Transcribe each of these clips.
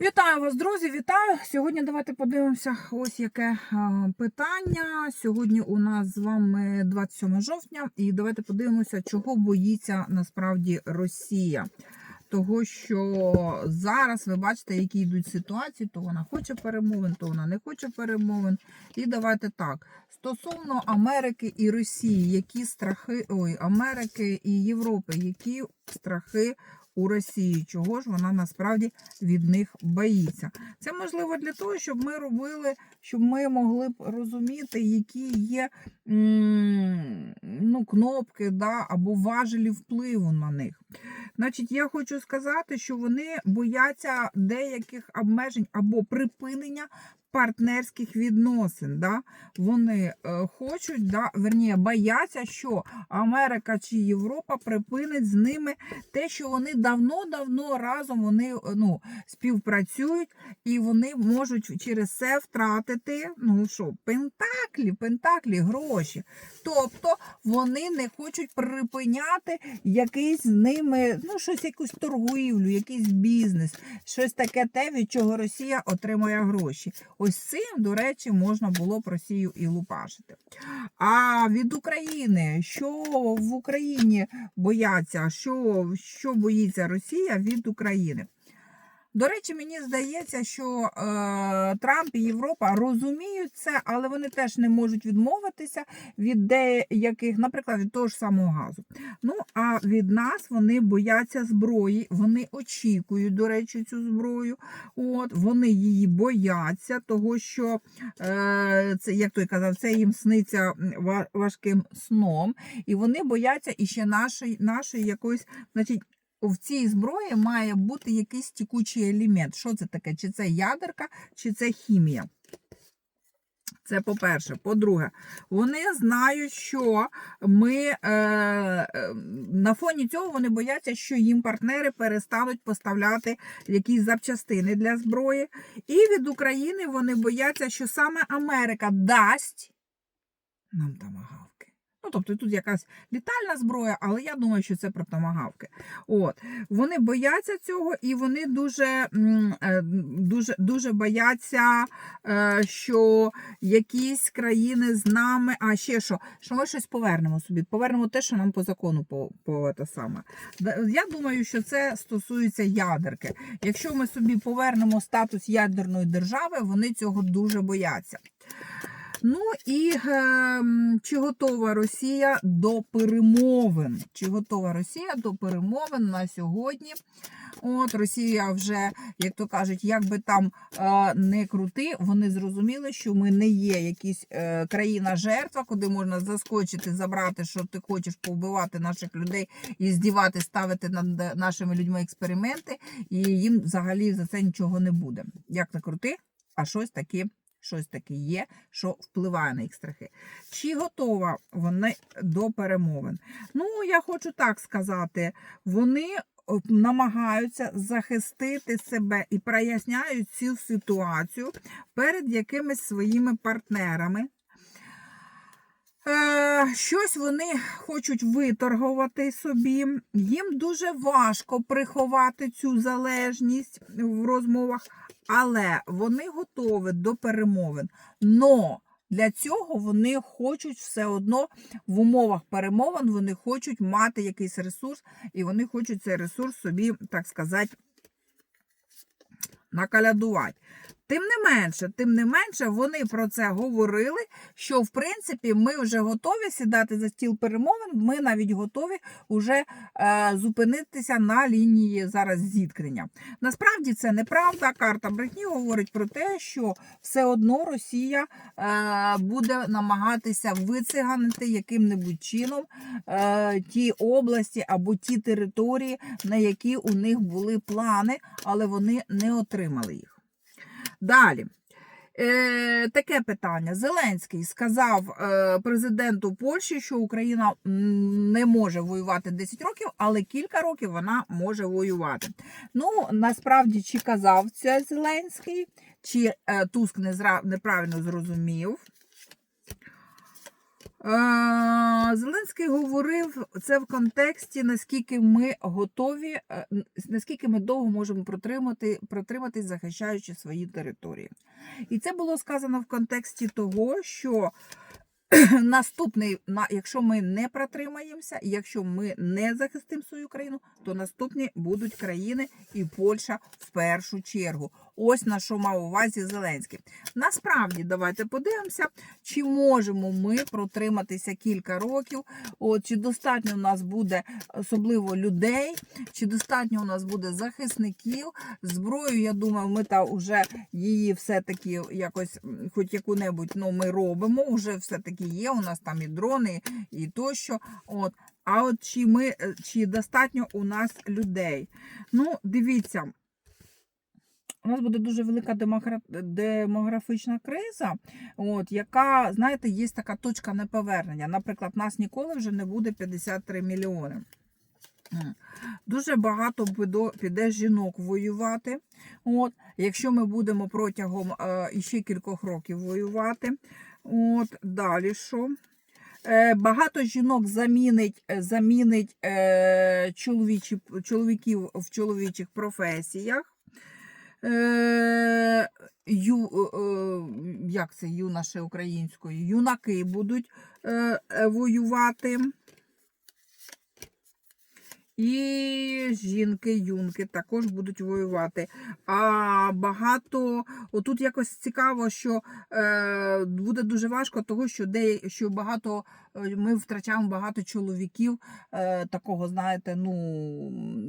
Вітаю вас, друзі! Вітаю! Сьогодні давайте подивимося, ось яке питання. Сьогодні у нас з вами 27 жовтня, і давайте подивимося, чого боїться насправді Росія. Того, що зараз ви бачите, які йдуть ситуації, то вона хоче перемовин, то вона не хоче перемовин. І давайте так. Стосовно Америки і Росії, які страхи, ой, Америки і Європи, які страхи у Росії, чого ж вона насправді від них боїться. Це можливо для того, щоб ми робили, щоб ми могли б розуміти, які є ну, кнопки да, або важелі впливу на них. Значить, я хочу сказати, що вони бояться деяких обмежень або припинення партнерських відносин. Да? Вони е, хочуть, да, верніше, бояться, що Америка чи Європа припинить з ними те, що вони давно-давно разом вони е, ну, співпрацюють, і вони можуть через це втратити ну що, пентаклі, пентаклі, гроші. Тобто вони не хочуть припиняти якийсь з ними, ну, щось, якусь торгівлю, якийсь бізнес, щось таке те, від чого Росія отримує гроші. Ось цим, до речі, можна було б Росію і лупашити. А від України, що в Україні бояться, що, що боїться Росія від України? До речі, мені здається, що е, Трамп і Європа розуміють це, але вони теж не можуть відмовитися від деяких, наприклад, від того ж самого газу. Ну а від нас вони бояться зброї, вони очікують, до речі, цю зброю. От вони її бояться, того що е, це, як той казав, це їм сниться ва- важким сном, і вони бояться іще нашої, нашої якоїсь, значить в цій зброї має бути якийсь тікучий елемент. Що це таке? Чи це ядерка, чи це хімія? Це по-перше. По-друге, вони знають, що ми е, е, на фоні цього вони бояться, що їм партнери перестануть поставляти якісь запчастини для зброї. І від України вони бояться, що саме Америка дасть нам тамагавки. Тобто тут якась літальна зброя, але я думаю, що це про томагавки. От. Вони бояться цього і вони дуже, е, дуже, дуже бояться, е, що якісь країни з нами, а ще що, що ми щось повернемо собі, повернемо те, що нам по закону по, по те саме. Я думаю, що це стосується ядерки. Якщо ми собі повернемо статус ядерної держави, вони цього дуже бояться. Ну і е, чи готова Росія до перемовин? Чи готова Росія до перемовин на сьогодні? От Росія вже, як то кажуть, як би там е, не крути, вони зрозуміли, що ми не є якісь е, країна-жертва, куди можна заскочити, забрати, що ти хочеш повбивати наших людей і здівати, ставити над нашими людьми експерименти, і їм взагалі за це нічого не буде. Як не крути, а щось таке щось таке є, що впливає на їх страхи. Чи готова вони до перемовин? Ну, я хочу так сказати, вони намагаються захистити себе і проясняють цю ситуацію перед якимись своїми партнерами. Е, Щось вони хочуть виторгувати собі. Їм дуже важко приховати цю залежність в розмовах, але вони готові до перемовин. Но для цього вони хочуть все одно в умовах перемовин, вони хочуть мати якийсь ресурс, і вони хочуть цей ресурс собі, так сказати, накалядувати. Тим не менше, тим не менше, вони про це говорили. Що в принципі ми вже готові сідати за стіл перемовин. Ми навіть готові вже е, зупинитися на лінії зараз зіткнення. Насправді це неправда. Карта брехні говорить про те, що все одно Росія е, буде намагатися вициганити яким-небудь чином е, ті області або ті території, на які у них були плани, але вони не отримали їх. Далі. Е, таке питання. Зеленський сказав е, президенту Польщі, що Україна не може воювати 10 років, але кілька років вона може воювати. Ну, насправді, чи казав це Зеленський, чи е, Туск не зра, неправильно зрозумів. Зеленський говорив це в контексті, наскільки ми готові, е, наскільки ми довго можемо протримати, протриматись, захищаючи свої території. І це було сказано в контексті того, що наступний, на- якщо ми не протримаємося, якщо ми не захистимо свою країну, то наступні будуть країни і Польща в першу чергу. Ось на що мав увазі Зеленський. Насправді, давайте подивимося, чи можемо ми протриматися кілька років, от, чи достатньо у нас буде особливо людей, чи достатньо у нас буде захисників. Зброю, я думаю, ми та вже її все-таки якось, хоч яку-небудь, ну, ми робимо, вже все-таки є. У нас там і дрони, і тощо. От. А от чи ми е, чи достатньо у нас людей? Ну, дивіться. У нас буде дуже велика демогра- демографічна криза, от, яка, знаєте, є така точка неповернення. Наприклад, нас ніколи вже не буде 53 мільйони. Дуже багато піде жінок воювати. От, якщо ми будемо протягом е, іще кількох років воювати. От, далі що? Е, багато жінок замінить, е, замінить е, чоловічі, чоловіків в чоловічих професіях. Е, ю, е, е, як це юноші українською? Юнаки будуть воювати. І жінки, юнки також будуть воювати. А багато отут якось цікаво, що е, буде дуже важко, того що де що багато ми втрачаємо багато чоловіків е, такого, знаєте, ну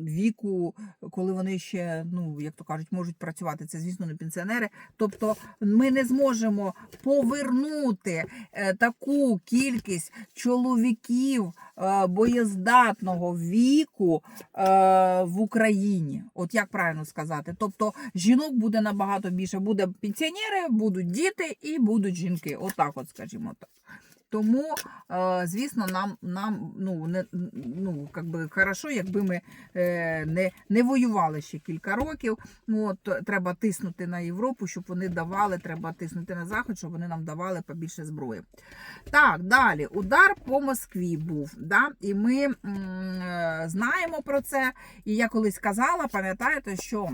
віку, коли вони ще, ну як то кажуть, можуть працювати. Це, звісно, не пенсіонери. Тобто, ми не зможемо повернути е, таку кількість чоловіків е, боєздатного віку е, в Україні. От як правильно сказати? Тобто жінок буде набагато більше. Буде пенсіонери, будуть діти і будуть жінки. Отак, от, скажімо так. Тому, е, звісно, нам, нам ну, не, ну, как хорошо, якби ми е, не, не воювали ще кілька років. От, треба тиснути на Європу, щоб вони давали, треба тиснути на Захід, щоб вони нам давали побільше зброї. Так, далі. Удар по Москві був. Да? І ми м, е, знаємо про це. І я колись казала, пам'ятаєте, що.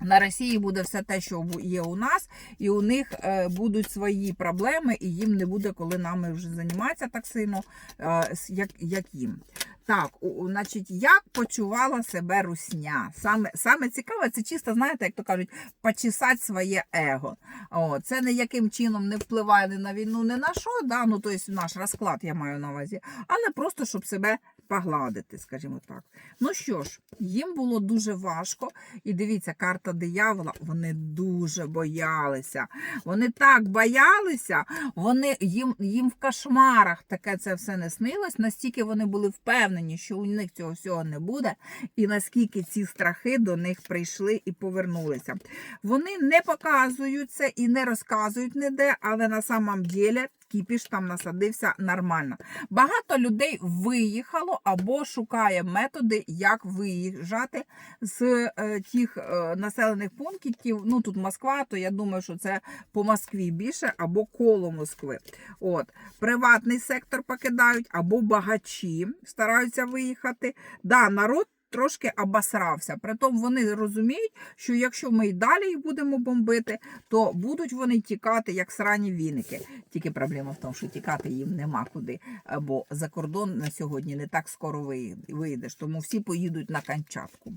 На Росії буде все те, що є у нас, і у них е, будуть свої проблеми, і їм не буде коли нами вже займатися так сильно, е, як, як їм. Так, у- значить, як почувала себе русня? Саме, саме цікаве, це чисто, знаєте, як то кажуть, почесати своє его. О, це ніяким чином не впливає ні на війну, ні на що, да? ну, тобто наш розклад я маю на увазі, але просто щоб себе погладити, скажімо так. Ну що ж, їм було дуже важко. І дивіться, карта диявола, вони дуже боялися. Вони так боялися, вони, їм, їм в кошмарах таке це все не снилось, настільки вони були впевнені, що у них цього всього не буде, і наскільки ці страхи до них прийшли і повернулися. Вони не показуються і не розказують ніде, але на самом ділі кіпіш там насадився нормально. Багато людей виїхало або шукає методи, як виїжджати з е, тих е, населених пунктів. Ну тут Москва, то я думаю, що це по Москві більше або коло Москви. От приватний сектор покидають, або багачі стараються виїхати. Да, народ. Трошки обосрався. Притом вони розуміють, що якщо ми й далі їх будемо бомбити, то будуть вони тікати як срані віники. Тільки проблема в тому, що тікати їм нема куди, е, бо за кордон на сьогодні не так скоро виїдеш, тому всі поїдуть на Камчатку.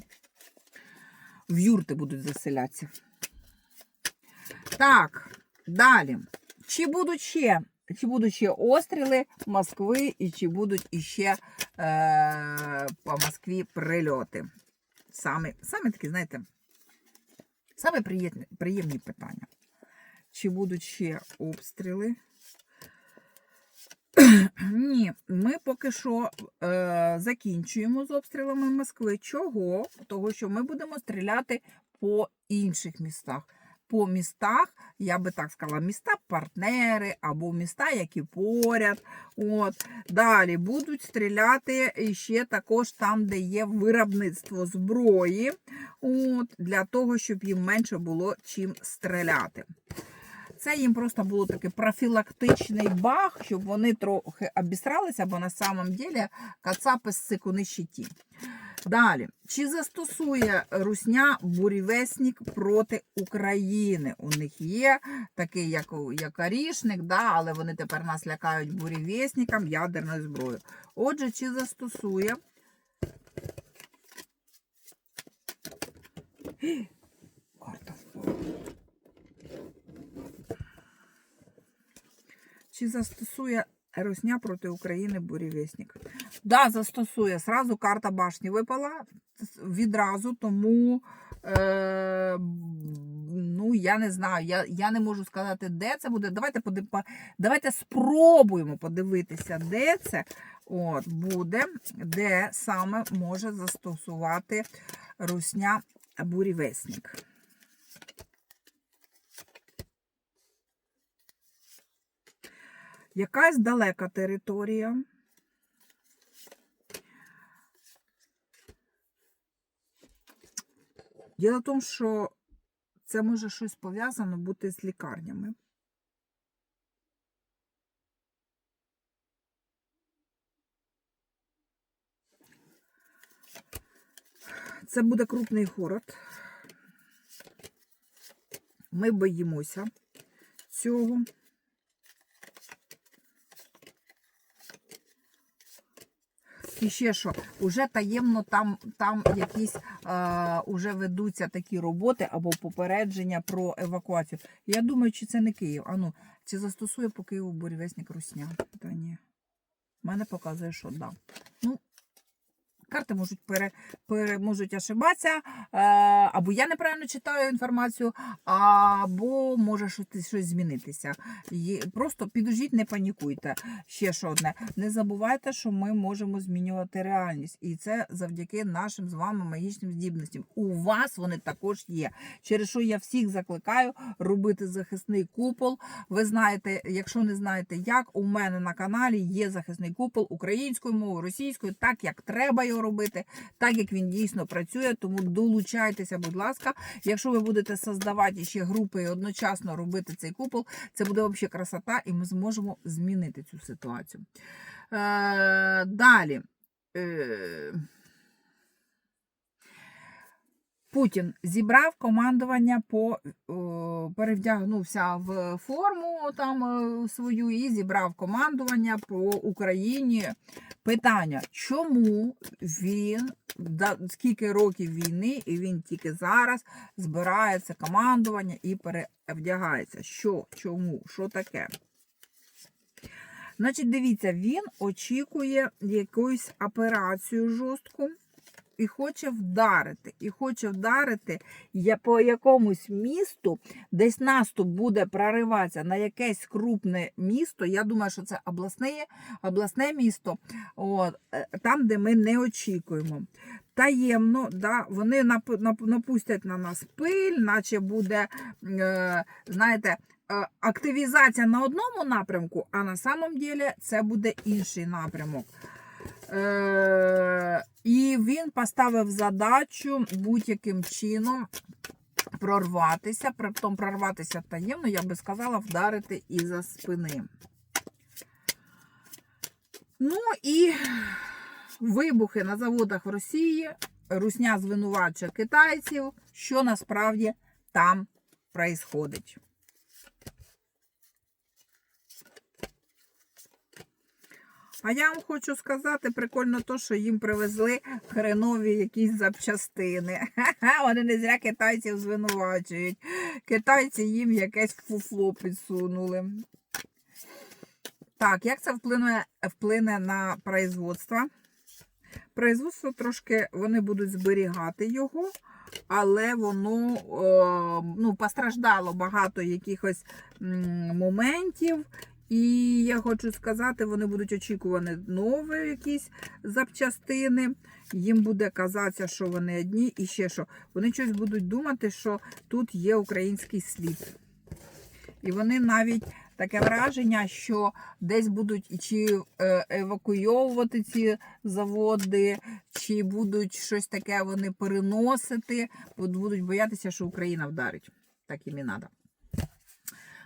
В юрти будуть заселятися. Так, далі. Чи будуть ще? Чи будуть ще остріли Москви, і чи будуть іще е, по Москві прильоти? Саме, саме такі, знаєте, саме приємні, приємні питання. Чи будуть ще обстріли? Ні, ми поки що е, закінчуємо з обстрілами Москви. Чого? Того, що ми будемо стріляти по інших містах. По містах, я би так сказала, міста партнери або міста, які поряд. От. Далі будуть стріляти ще також там, де є виробництво зброї, от, для того, щоб їм менше було чим стріляти. Це їм просто було такий профілактичний баг, щоб вони трохи обісралися, бо на самом деле кацапи з сикуни щиті. Далі, чи застосує Русня бурівесник проти України? У них є такий, як, Арішник, да, але вони тепер нас лякають бурівесником ядерною зброєю. Отже, чи застосує Карта. Чи застосує Русня проти України бурєвєснік? Да, застосує. Сразу карта башні випала відразу, тому е, ну, я не знаю. Я, я не можу сказати, де це буде. Давайте давайте спробуємо подивитися, де це От, буде, де саме може застосувати Русня бурєвєснік. Якась далека територія. Діло в тому, що це може щось пов'язано бути з лікарнями. Це буде крупний город. Ми боїмося цього. І ще що, уже таємно там, там якісь е, уже ведуться такі роботи або попередження про евакуацію. Я думаю, чи це не Київ. Ану, чи застосує по Києву бурівесник Русня? Та ні. У мене показує, що да. Ну, карти можуть пере, пере можуть ошибатися, е, або я неправильно читаю інформацію, або може щось, щось змінитися. Просто підожіть, не панікуйте. Ще що одне. Не забувайте, що ми можемо змінювати реальність. І це завдяки нашим з вами магічним здібностям. У вас вони також є. Через що я всіх закликаю робити захисний купол. Ви знаєте, якщо не знаєте як, у мене на каналі є захисний купол українською мовою, російською, так як треба його робити, так як він дійсно працює. Тому долучайтеся, будь ласка. Якщо ви будете создавати ще групи і одночасно робити цей купол, це буде взагалі красота, і ми зможемо змінити цю ситуацію. Е, далі. Е, Путін зібрав командування по о, перевдягнувся в форму там е, свою і зібрав командування по Україні. Питання, чому він скільки років війни, і він тільки зараз збирає це командування і перевдягається? Що? Чому? Що таке? Значить, дивіться, він очікує якусь операцію жорстку і хоче вдарити. І хоче вдарити по якомусь місту, десь наступ буде прориватися на якесь крупне місто. Я думаю, що це обласне, обласне місто, от, е, там, де ми не очікуємо. Таємно, да, вони нап- нап- напустять на нас пиль, наче буде, е, знаєте, е, активізація на одному напрямку, а на самом деле це буде інший напрямок. Е, він поставив задачу будь-яким чином прорватися, притом прорватися таємно, я би сказала, вдарити із-за спини. Ну і вибухи на заводах в Росії. Русня звинувачує китайців, що насправді там происходить. А я вам хочу сказати, прикольно то, що їм привезли хренові якісь запчастини. Вони не зря китайців звинувачують. Китайці їм якесь фуфло підсунули. Так, як це вплине, вплине на производство? Производство трошки вони будуть зберігати його, але воно е, ну, постраждало багато якихось моментів. І я хочу сказати, вони будуть очікувані нові якісь запчастини. Їм буде казатися, що вони одні, і ще що. Вони щось будуть думати, що тут є український слід. І вони навіть таке враження, що десь будуть чи е, евакуйовувати ці заводи, чи будуть щось таке вони переносити, будуть боятися, що Україна вдарить. Так їм і треба.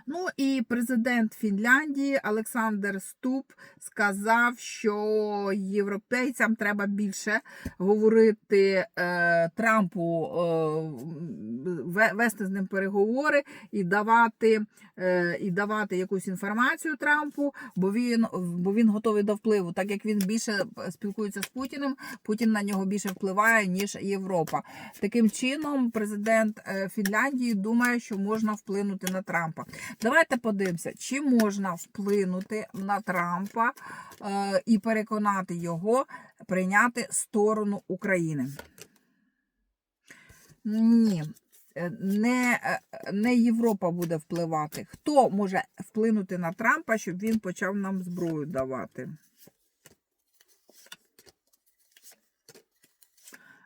Ну і президент Фінляндії Олександр Ступ сказав, що європейцям треба більше говорити е, Трампу, е, вести з ним переговори і давати, е, і давати якусь інформацію Трампу, бо він, бо він готовий до впливу. Так як він більше спілкується з Путіним, Путін на нього більше впливає, ніж Європа. Таким чином, президент е, Фінляндії думає, що можна вплинути на Трампа. Давайте подивимося, чи можна вплинути на Трампа е, і переконати його прийняти сторону України. Ні. е, Не, е, не Європа буде впливати. Хто може вплинути на Трампа, щоб він почав нам зброю давати?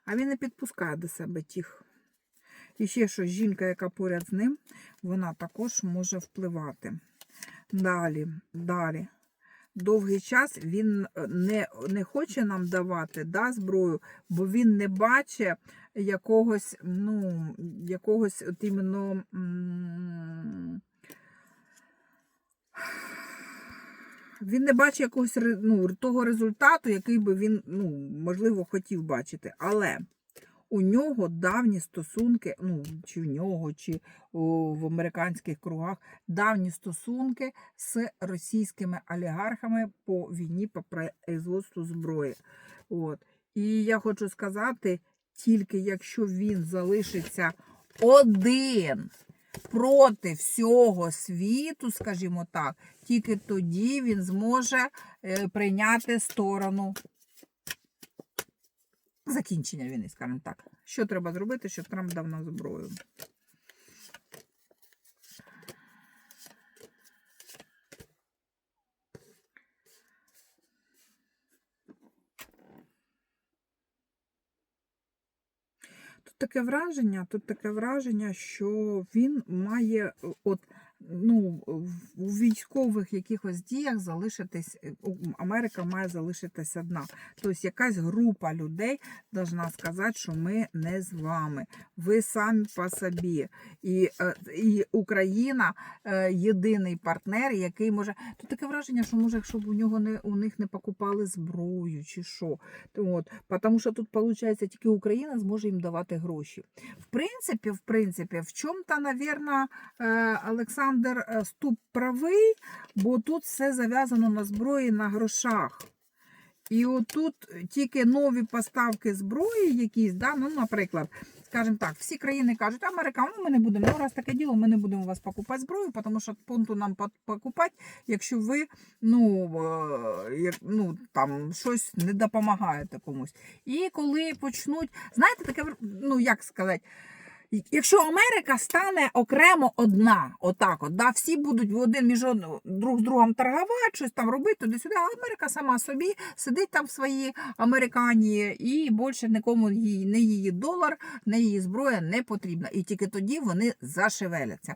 А він не підпускає до себе тих. І ще що жінка, яка поряд з ним, вона також може впливати. Далі, далі. Довгий час він е, не, не хоче нам давати да, зброю, бо він не бачить якогось, ну, якогось от іменно. Він не бачить якогось ну, того результату, який би він, ну, можливо, хотів бачити. Але у нього давні стосунки, ну, чи в нього, чи в американських кругах давні стосунки з російськими олігархами по війні по производству зброї. От. І я хочу сказати, тільки якщо він залишиться один проти всього світу, скажімо так, тільки тоді він зможе е, прийняти сторону закінчення війни, скажімо так. Що треба зробити, щоб Трамп дав нам зброю? Тут таке враження, тут таке враження, що він має от. Ну, у військових якихось діях залишитись е, Америка має залишитись одна. Тобто якась група людей должна сказати, що ми не з вами. Ви самі по собі. І, е, і Україна е, єдиний партнер, який може. Тут таке враження, що може, щоб у нього не у них не покупали зброю чи що. От, тому що тут виходить, тільки Україна зможе їм давати гроші. В принципі, в принципі, в чому-то, навірно, е, Олександр е, Ступ правий, бо тут все зав'язано на зброї, на грошах. І отут тільки нові поставки зброї якісь, да, ну, наприклад, скажімо так, всі країни кажуть, Америка, ну, ми не будемо, ну, раз таке діло, ми не будемо у вас покупати зброю, тому що пункту нам покупати, якщо ви ну, е, як, ну, там, щось не допомагаєте комусь. І коли почнуть, знаєте, таке, ну, як сказати, Якщо Америка стане окремо одна, отак, от, да, всі будуть в один між одним, друг з другом торгувати, щось там робити туди-сюди, а Америка сама собі сидить там в своїй Американі і більше нікому її, не її долар, не її зброя не потрібна. І тільки тоді вони зашевеляться.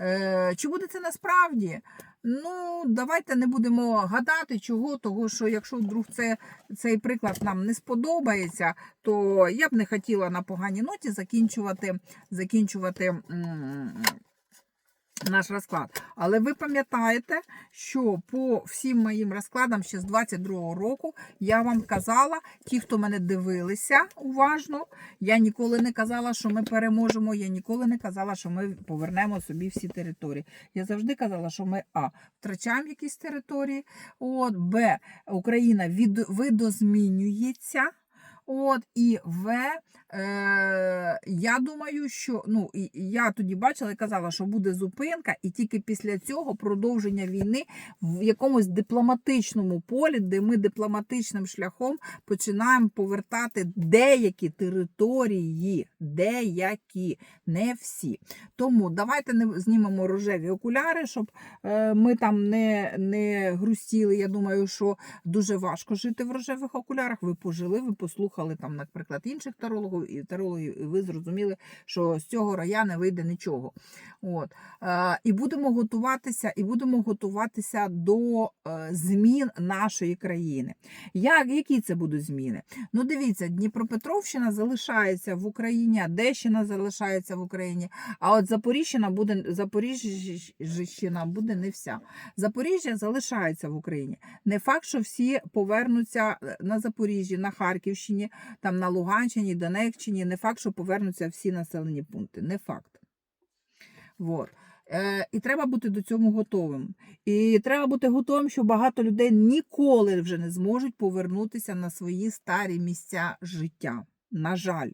Е, чи буде це насправді? Ну, давайте не будемо гадати, чого, того що якщо вдруг це, цей приклад нам не сподобається, то я б не хотіла на поганій ноті закінчувати, закінчувати наш розклад. Але ви пам'ятаєте, що по всім моїм розкладам ще з 22-го року я вам казала, ті, хто мене дивилися уважно, я ніколи не казала, що ми переможемо. Я ніколи не казала, що ми повернемо собі всі території. Я завжди казала, що ми А. Втрачаємо якісь території. От, Б. Україна від, видозмінюється. От, і В. Е, я думаю, що ну, я тоді бачила і казала, що буде зупинка, і тільки після цього продовження війни в якомусь дипломатичному полі, де ми дипломатичним шляхом починаємо повертати деякі території, деякі, не всі. Тому давайте не знімемо рожеві окуляри, щоб е, ми там не, не грустіли. Я думаю, що дуже важко жити в рожевих окулярах. Ви пожили, ви послухали. Послухали там, наприклад, інших тарологів і тарологів, і ви зрозуміли, що з цього рая не вийде нічого. От. Е, і будемо готуватися, і будемо готуватися до е, змін нашої країни. Як, які це будуть зміни? Ну, дивіться, Дніпропетровщина залишається в Україні, Одещина залишається в Україні, а от Запоріжжя буде, Запоріжжя буде не вся. Запоріжжя залишається в Україні. Не факт, що всі повернуться е, на Запоріжжі, на Харківщині, там на Луганщині, Донеччині. Не факт, що повернуться всі населені пункти. Не факт. Вот. Е, і треба бути до цього готовим. І треба бути готовим, що багато людей ніколи вже не зможуть повернутися на свої старі місця життя. На жаль.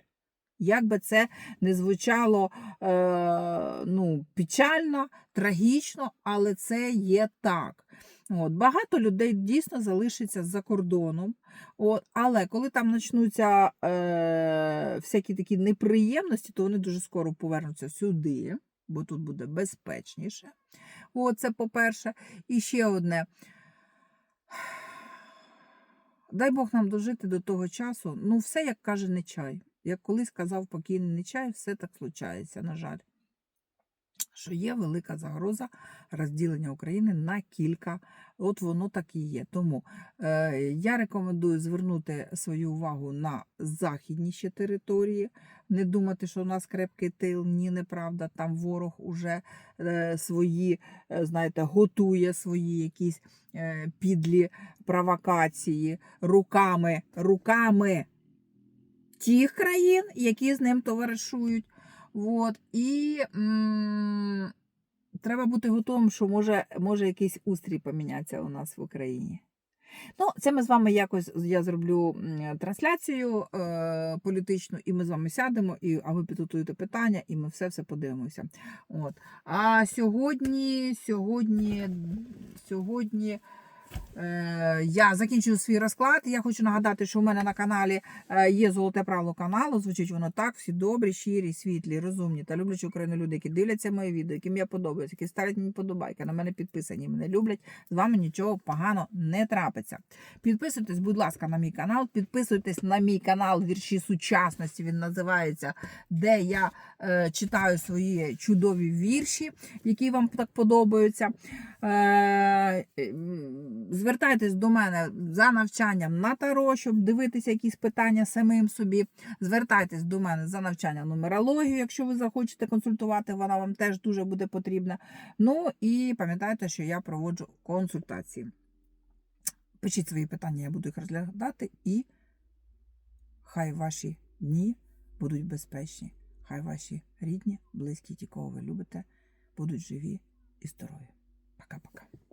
Як би це не звучало е, ну, печально, трагічно, але це є так. От, Багато людей дійсно залишиться за кордоном. От, але коли там почнуться е, всякі такі неприємності, то вони дуже скоро повернуться сюди, бо тут буде безпечніше. От, це по-перше. І ще одне. Дай Бог нам дожити до того часу. Ну, все, як каже Нечай. Як колись казав покійний Нечай, все так случається, на жаль. Що є велика загроза розділення України на кілька, от воно так і є. Тому е, я рекомендую звернути свою увагу на західніші території, не думати, що у нас крепкий тил, ні, неправда. Там ворог уже е, свої, е, знаєте, готує свої якісь е, підлі провокації руками, руками тих країн, які з ним товаришують. От. І м- треба бути готовим, що може, може якийсь устрій помінятися у нас в Україні. Ну, це ми з вами якось я зроблю трансляцію е, політичну, і ми з вами сядемо, і, а ви підготуєте питання, і ми все все подивимося. От. А сьогодні, сьогодні, сьогодні. Е, Я закінчую свій розклад. Я хочу нагадати, що у мене на каналі е, є золоте правило каналу. Звучить воно так: всі добрі, щирі, світлі, розумні та люблячі Україну люди, які дивляться мої відео, яким я подобаюся, які ставлять мені подобайки, на мене підписані, мене люблять. З вами нічого погано не трапиться. Підписуйтесь, будь ласка, на мій канал. Підписуйтесь на мій канал вірші сучасності. Він називається, де я е, читаю свої чудові вірші, які вам так подобаються. Е, м, Звертайтесь до мене за навчанням на таро, щоб дивитися якісь питання самим собі. Звертайтесь до мене за навчанням нумерологію, якщо ви захочете консультувати, вона вам теж дуже буде потрібна. Ну і пам'ятайте, що я проводжу консультації. Пишіть свої питання, я буду їх розглядати, і хай ваші дні будуть безпечні. Хай ваші рідні, близькі, ті, кого ви любите, будуть живі і здорові. Пока-пока.